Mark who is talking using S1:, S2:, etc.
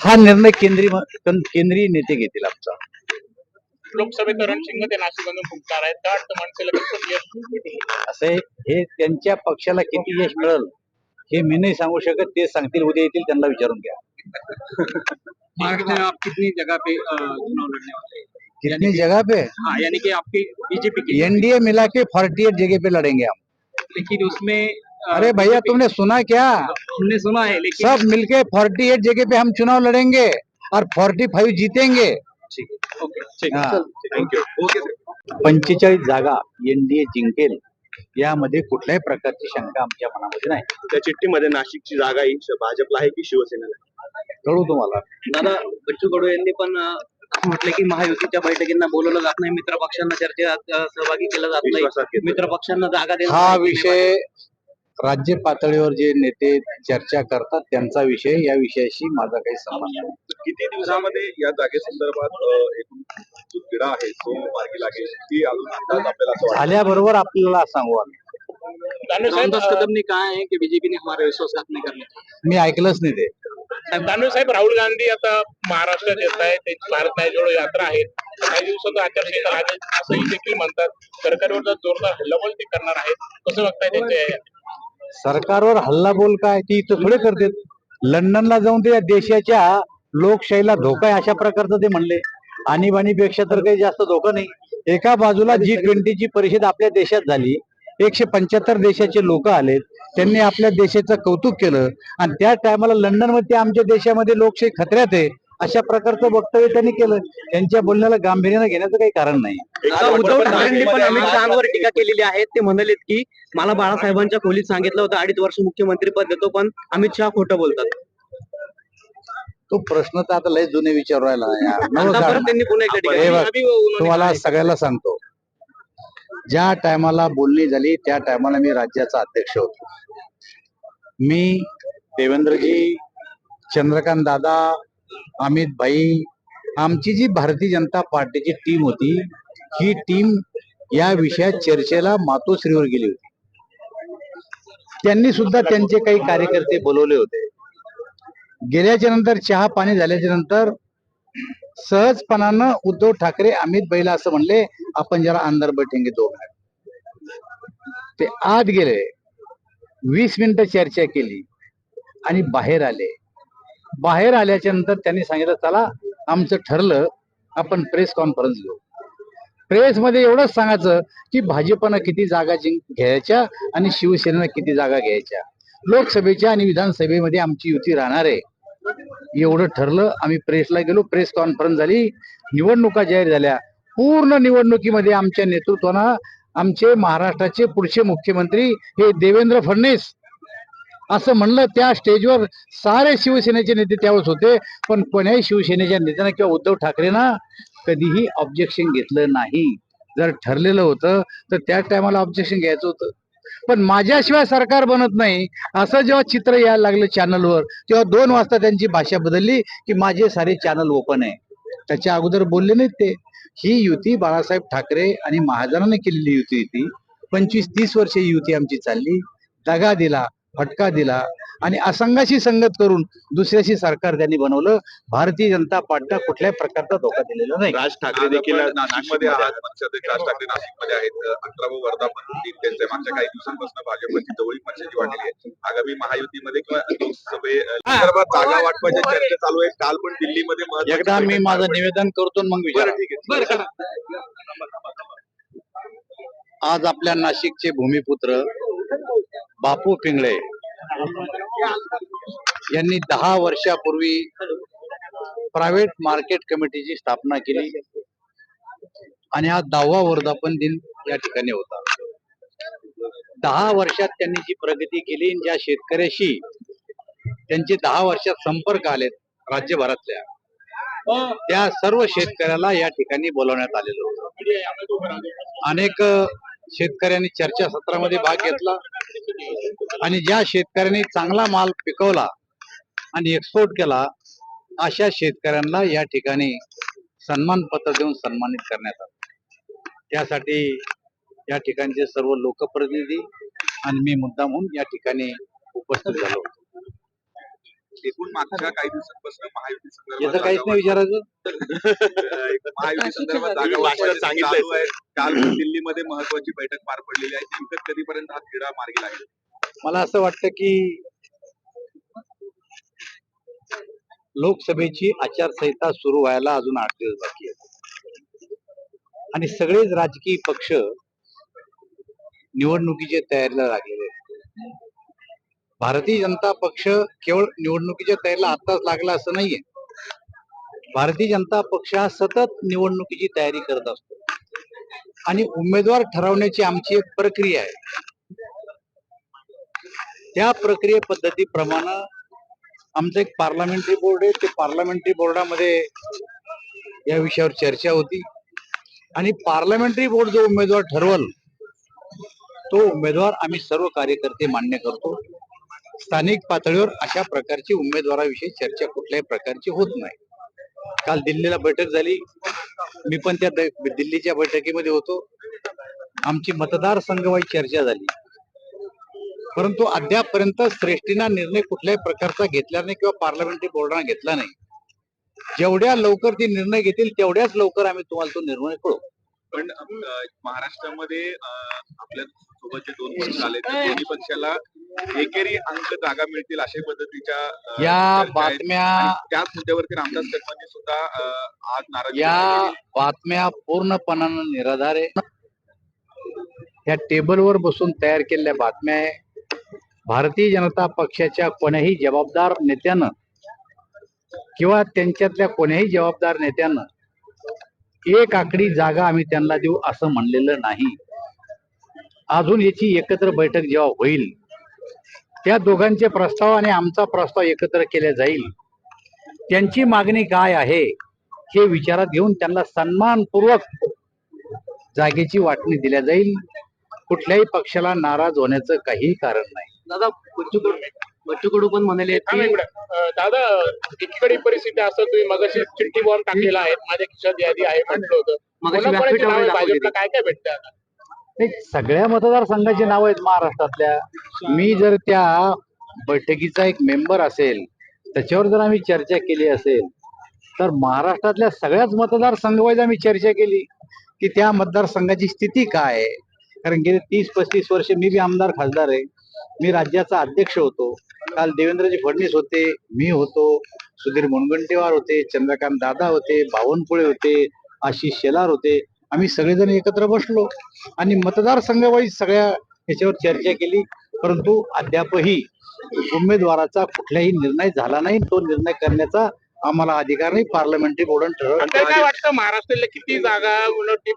S1: हा निर्णय केंद्रीय केंद्रीय नेते घेतील आमचा.
S2: लोकसभेत रणशिंग ते नाशिकमधून फुंकणार आहेत यश भेटेल?
S1: असे हे त्यांच्या पक्षाला किती यश मिळेल हे मी नाही सांगू शकत. ते सांगतील उद्या येतील त्यांना विचारून घ्या.
S3: महाराष्ट्र में आप कितनी जगह पे अ, चुनाव लड़ने वाले
S1: कितनी जगह पे?
S3: हाँ यानी कि आपकी बीजेपी की
S1: एनडीए मिला के फोर्टी एट जगह पे लड़ेंगे हम.
S3: लेकिन उसमें
S1: अरे भैया तुमने सुना क्या
S3: हमने सुना है लेकिन
S1: सब मिलके फोर्टी एट जगह पे हम चुनाव लड़ेंगे और फोर्टी फाइव जीतेंगे
S3: ओके ठीक
S1: हाँ.
S3: थँक्यू ओके सर
S1: पंचेचाळीस जागा एनडीए जिंकेल यामध्ये कुठल्याही प्रकारची शंका आमच्या मनामध्ये नाही
S4: त्या चिठ्ठीमध्ये नाशिकची जागा ही श- भाजपला आहे की शिवसेनेला आहे?
S1: कळू तुम्हाला
S3: दादा बच्चू कडू यांनी पण अ, म्हटलं की महायुतीच्या बैठकींना बोलवलं जात नाही मित्र पक्षांना चर्चेत अ, सहभागी केलं जात
S4: विश्वासात
S3: नाही
S4: घेतलं.
S3: मित्र पक्षांना जागा देणं
S1: हा. विषय राज्य पातळीवर जे नेते चर्चा करतात त्यांचा विषय या विषयाशी माझा काही संबंध नाही.
S4: किती दिवसामध्ये या जागेसंदर्भात एकूण जो तिढा आहे तो मार्गी लागेल ती अजून अंदाज आपल्याला असं वाटतं?
S1: झाल्याबरोबर आपल्याला सांगू आम्ही.
S2: दानवे साहेब
S3: रामदास
S2: अं,
S3: कदम ने कहा है कि बीजेपी ने हमारा विश्वासघात नहीं करना
S1: मी ऐकलंच नाही ते.
S2: दानवे साहेब राहुल गांधी आता महाराष्ट्रात येत आहेत त्यांची भारत नाही जोडो यात्रा आहे काही दिवसात आचारसंहिता लागेल असंही देखील म्हणतात. सरकारवर जर जोरदार हल्लाबोल ते करणार आहेत. कसं बघताय त्यांच्या
S1: सरकारवर हल्लाबोल काय? ती इथं थोडे करतात लंडनला जाऊन ते देशाच्या लोकशाहीला धोका आहे अशा प्रकारचं ते म्हणले. आणीबाणीपेक्षा तर काही जास्त धोका नाही. एका बाजूला जी ट्वेंटीची परिषद आपल्या देशात झाली. एकशे पंच्याहत्तर देशाचे लोक आलेत. त्यांनी आपल्या देशाचं कौतुक केलं. आणि त्या टायमाला लंडनमध्ये आमच्या देशामध्ये लोकशाही खतऱ्यात आहे. अशा प्रकारचं वक्तव्य त्यांनी केलं. त्यांच्या बोलण्याला गांभीर्यानं घेण्याचं काही कारण नाही.
S3: आता उद्धव ठाकरेंनी पण अमित शहावर टीका केलेली आहे. ते म्हणालेत की मला बाळासाहेबांच्या खोलीत सांगितलं होतं अडीच वर्ष मुख्यमंत्री पद देतो पण अमित शहा खोटं बोलतात.
S1: तो प्रश्न तर आता लय जुने विचार राहिला.
S3: त्यांनी
S1: तुम्हाला. सगळ्याला सांगतो. ज्या टायमाला बोलणी झाली त्या टायमाला मी राज्याचा अध्यक्ष होतो. मी देवेंद्रजी चंद्रकांत दादा अमित भाई आमची जी भारतीय जनता पार्टीची टीम होती ही टीम या विषयात चर्चेला मातोश्रीवर गेली होती. त्यांनी सुद्धा त्यांचे काही कार्यकर्ते बोलवले होते. गेल्याच्यानंतर चहा पाणी झाल्याच्यानंतर सहजपणानं उद्धव ठाकरे अमित बैला असं म्हणले आपण जरा अंदर बैठेंगे दोघ. ते आत गेले. वीस मिनिटं चर्चा केली आणि बाहेर आले. बाहेर आल्याच्यानंतर त्यांनी सांगितलं चला आमचं ठरलं आपण प्रेस कॉन्फरन्स घेऊ. प्रेस मध्ये एवढंच सांगायचं की भाजपनं किती जागा जिंक घ्यायच्या आणि शिवसेनेनं किती जागा घ्यायच्या. लोकसभेच्या आणि विधानसभेमध्ये आमची युती राहणार आहे. एवढं ठरलं आम्ही प्रेसला गेलो प्रेस कॉन्फरन्स झाली. निवडणुका जाहीर झाल्या. पूर्ण निवडणुकीमध्ये आमच्या नेतृत्वानं आमचे महाराष्ट्राचे पुढचे मुख्यमंत्री हे देवेंद्र फडणवीस असं म्हणलं त्या स्टेजवर सारे शिवसेनेचे नेते त्यावेळेस होते पण कोण्याही शिवसेनेच्या नेत्यानं किंवा उद्धव ठाकरेंना कधीही ऑब्जेक्शन घेतलं नाही. जर ठरलेलं होतं तर त्या टायमाला ऑब्जेक्शन घ्यायचं होतं. पण माझ्याशिवाय सरकार बनत नाही असं जेव्हा चित्र यायला लागलं चॅनलवर तेव्हा दोन वाजता त्यांची भाषा बदलली की माझे सारे चॅनल ओपन आहे. त्याच्या अगोदर बोलले नाहीत ते. ही युती बाळासाहेब ठाकरे आणि महाजनाने केलेली युती ती पंचवीस तीस वर्ष ही युती आमची चालली. दगा दिला. फटका दिला आणि असंघाशी संगत करून दुसऱ्याशी सरकार त्यांनी बनवलं. भारतीय जनता पार्टीला कुठल्याही प्रकारचा धोका दिलेला नाही.
S4: राज ठाकरे देखील नाशिकमध्ये आहात. राज ठाकरे नाशिकमध्ये आहेत. अठरावं वर्धापन दिन. त्यांच्या मागच्या काही दिवसांपासून भाजपची जवळीक पक्षाची वाढलेली आहे. आगामी महायुतीमध्ये किंवा लोकसभे अ, संदर्भात जागा वाटपाच्या चर्चा चालू आहे. काल पण दिल्लीमध्ये
S1: एकदा मी माझं. निवेदन करतो मग विचार.
S4: ठीक आहे.
S1: आज आपल्या नाशिकचे भूमिपुत्र बापू पिंगळे. यांनी दहा वर्षापूर्वी प्रायव्हेट मार्केट कमिटीची स्थापना केली. आणि हा दहावा वर्धापन दिन या ठिकाणी होता. दहा वर्षात त्यांनी जी प्रगती केली ज्या शेतकऱ्याशी त्यांचे दहा वर्षात संपर्क आलेत राज्यभरातल्या त्या सर्व शेतकऱ्याला या ठिकाणी बोलवण्यात आलेलं होतं. अनेक शेतकऱ्यांनी चर्चासत्रामध्ये भाग घेतला आणि ज्या शेतकऱ्यांनी चांगला माल पिकवला आणि एक्सपोर्ट केला अशा शेतकऱ्यांना या ठिकाणी सन्मान पत्र देऊन सन्मानित करण्यात आलं. त्यासाठी या ठिकाणचे सर्व लोकप्रतिनिधी आणि मी मुद्दाम म्हणून या ठिकाणी उपस्थित झालो होतो.
S4: एकूण मागच्या काही दिवसांपासून महायुती
S1: याचं
S4: संदर्भात
S1: काहीच नाही विचारायचं
S4: महायुती संदर्भात चालू आहे. काल दिल्लीमध्ये महत्वाची बैठक पार पडलेली आहे. नेमकं कधीपर्यंत हा तिढा मार्गी लागेल?
S1: मला असं वाटतं की लोकसभेची आचारसंहिता सुरू व्हायला अजून आठ दिवस बाकी आहेत. आणि सगळेच राजकीय पक्ष निवडणुकीच्या तयारीला लागलेले आहेत भारतीय जनता पक्ष केवळ निवडणुकीच्या तयारीला आताच लागला असं नाहीये. भारतीय जनता पक्ष हा सतत निवडणुकीची तयारी करत असतो. आणि उमेदवार ठरवण्याची आमची एक प्रक्रिया आहे. त्या प्रक्रिये पद्धतीप्रमाणे आमचं एक पार्लमेंटरी बोर्ड आहे. ते पार्लमेंटरी बोर्डामध्ये या विषयावर चर्चा होती. आणि पार्लमेंटरी बोर्ड जो उमेदवार ठरवल तो उमेदवार आम्ही सर्व कार्यकर्ते मान्य करतो. स्थानिक पातळीवर अशा प्रकारची उमेदवाराविषयी चर्चा कुठल्याही प्रकारची होत नाही. काल दिल्लीला बैठक झाली. मी पण त्या दिल्लीच्या बैठकीमध्ये होतो. आमची मतदारसंघवाई चर्चा झाली. परंतु अद्यापपर्यंत श्रेष्ठीना निर्णय कुठल्याही प्रकारचा घेतला नाही किंवा पार्लमेंटरी बोर्डाने घेतला नाही. जेवढ्या लवकर ते निर्णय घेतील तेवढ्याच लवकर आम्ही तुम्हाला तो निर्णय कळू
S4: पण महाराष्ट्रामध्ये आपल्यासोबत जे दोन पक्ष आले त्या दोन्ही पक्षाला एकेरी अंक जागा मिळतील अशा पद्धतीच्या
S1: या. बातम्या
S4: त्याच मुद्द्यावरती रामदास कदमांनी सुद्धा आज नाराजी
S1: या. बातम्या पूर्णपणानं निराधार आहे या टेबलवर बसून तयार केलेल्या बातम्या आहे भारतीय जनता पक्षाच्या कोण्याही जबाबदार नेत्यानं किंवा त्यांच्यातल्या कोण्याही जबाबदार नेत्यानं एक आकडी जागा आम्ही त्यांना देऊ असं म्हणलेलं नाही अजून याची एकत्र बैठक जेव्हा होईल त्या दोघांचे प्रस्ताव आणि आमचा प्रस्ताव एकत्र केला जाईल. त्यांची मागणी काय आहे हे विचारात घेऊन त्यांना सन्मानपूर्वक जागेची वाटणी दिल्या जाईल. कुठल्याही पक्षाला नाराज होण्याचं काही कारण नाही.
S3: दादा बच्चू कडू बच्चू कडू पण म्हणाले
S2: दादा एकीकडे परिस्थिती असं तुम्ही मगाशी चिठ्ठी बॉम्ब टाकलेला आहे. माझ्या खिशात यादी आहे म्हटलं होतं. काय काय भेटतं
S1: सगळ्या मतदारसंघाची नावं आहेत महाराष्ट्रातल्या. मी जर त्या बैठकीचा एक मेंबर असेल त्याच्यावर जर आम्ही चर्चा केली असेल तर महाराष्ट्रातल्या सगळ्याच मतदारसंघावर आम्ही चर्चा केली की त्या मतदारसंघाची स्थिती काय आहे. कारण गेले तीस पस्तीस वर्ष मी बी आमदार खासदार आहे. मी राज्याचा अध्यक्ष होतो. काल देवेंद्रजी फडणवीस होते मी होतो. सुधीर मुनगंटीवार होते चंद्रकांत दादा होते बावनकुळे होते आशिष शेलार होते. आम्ही सगळेजण एकत्र बसलो आणि मतदारसंघावाईज सगळ्या याच्यावर चर्चा केली परंतु अद्यापही उमेदवाराचा कुठलाही निर्णय झाला नाही. तो निर्णय करण्याचा आम्हाला अधिकार नाही. पार्लमेंटरी बोर्डाने ठरवलं.
S2: वाटतं? महाराष्ट्राला किती जागा उलट